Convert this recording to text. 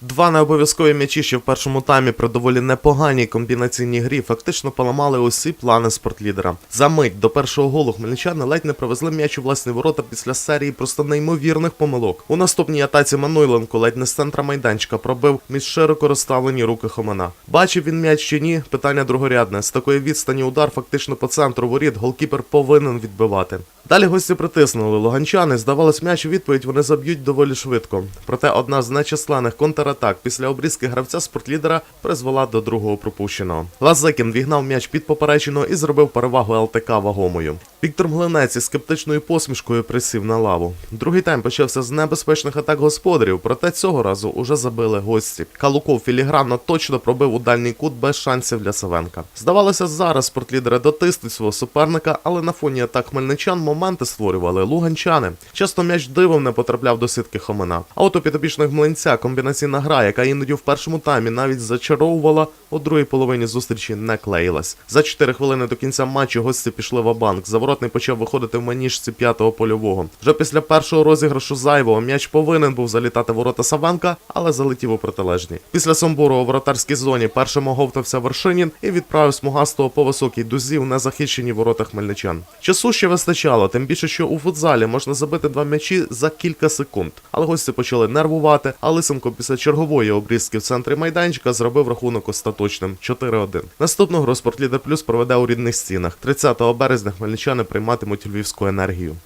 Два необов'язкові м'ячі ще в першому таймі при доволі непоганій комбінаційній грі фактично поламали усі плани спортлідера. За мить до першого голу хмельничани ледь не привезли м'яч у власні ворота після серії просто неймовірних помилок. У наступній атаці Мануйленко ледь не з центра майданчика пробив між широко розставлені руки Хомена. Бачив він м'яч чи ні? Питання другорядне. З такої відстані удар фактично по центру воріт голкіпер повинен відбивати. Далі гості притиснули луганчани. Здавалось, м'яч у відповідь вони заб'ють доволі швидко. Проте одна з нечисленних контратак після обрізки гравця спортлідера призвела до другого пропущеного. Лазикін вігнав м'яч під поперечину і зробив перевагу ЛТК вагомою. Віктор Млинець із скептичною посмішкою присів на лаву. Другий тайм почався з небезпечних атак господарів, проте цього разу уже забили гості. Калуков філігранно точно пробив у дальній кут без шансів для Савенка. Здавалося, зараз спортлідери дотиснуть свого суперника, але на фоні атак хмельничан моменти створювали луганчани. Часто м'яч дивом не потрапляв до сітки Хомина. А от у підопічних млинця комбінаційна гра, яка іноді в першому таймі навіть зачаровувала, у другій половині зустрічі не клеїлась. За 4 хвилини до кінця матчу гості пішли в банк. Заворотний почав виходити в маніжці п'ятого польового. Вже після першого розіграшу зайвого м'яч повинен був залітати ворота Савенка, але залетів у протилежні. Після Сомбуру у воротарській зоні першим оговтався Вершинін і відправив смугастого по високій дузі в незахищені ворота хмельничан. Часу ще вистачало, тим більше, що у футзалі можна забити два м'ячі за кілька секунд. Але гості почали нервувати, а Лисенко після чергової обрізки в центрі майданчика зробив рахунок остаточним 4-1. Наступну гру «Спортлідер Плюс проведе у рідних стінах. 30 березня хмельничани прийматимуть львівську енергію.